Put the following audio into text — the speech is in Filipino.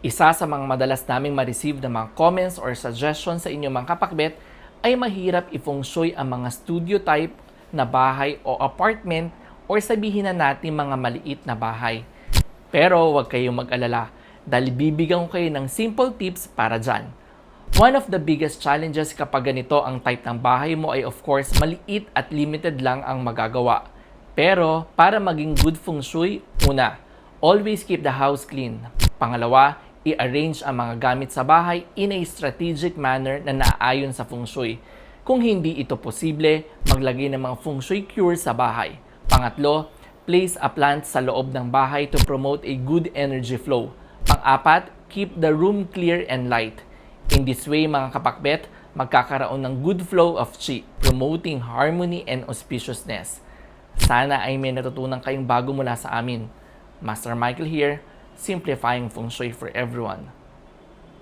Isa sa mga madalas naming ma-receive na mga comments or suggestions sa inyong mga kapakbet ay mahirap i-feng shui ang mga studio type na bahay o apartment or sabihin na natin mga maliit na bahay. Pero huwag kayong mag-alala dahil bibigyan ko kayo ng simple tips para dyan. One of the biggest challenges kapag ganito ang type ng bahay mo ay of course maliit at limited lang ang magagawa. Pero para maging good feng shui, una, always keep the house clean. Pangalawa, i-arrange ang mga gamit sa bahay in a strategic manner na naaayon sa feng shui. Kung hindi ito posible, maglagay ng mga feng shui cure sa bahay. Pangatlo, place a plant sa loob ng bahay to promote a good energy flow. Pang-apat, keep the room clear and light. In this way, mga kapakbet, magkakaroon ng good flow of chi, promoting harmony and auspiciousness. Sana ay may natutunan kayong bago mula sa amin. Master Michael here, simplifying feng shui for everyone.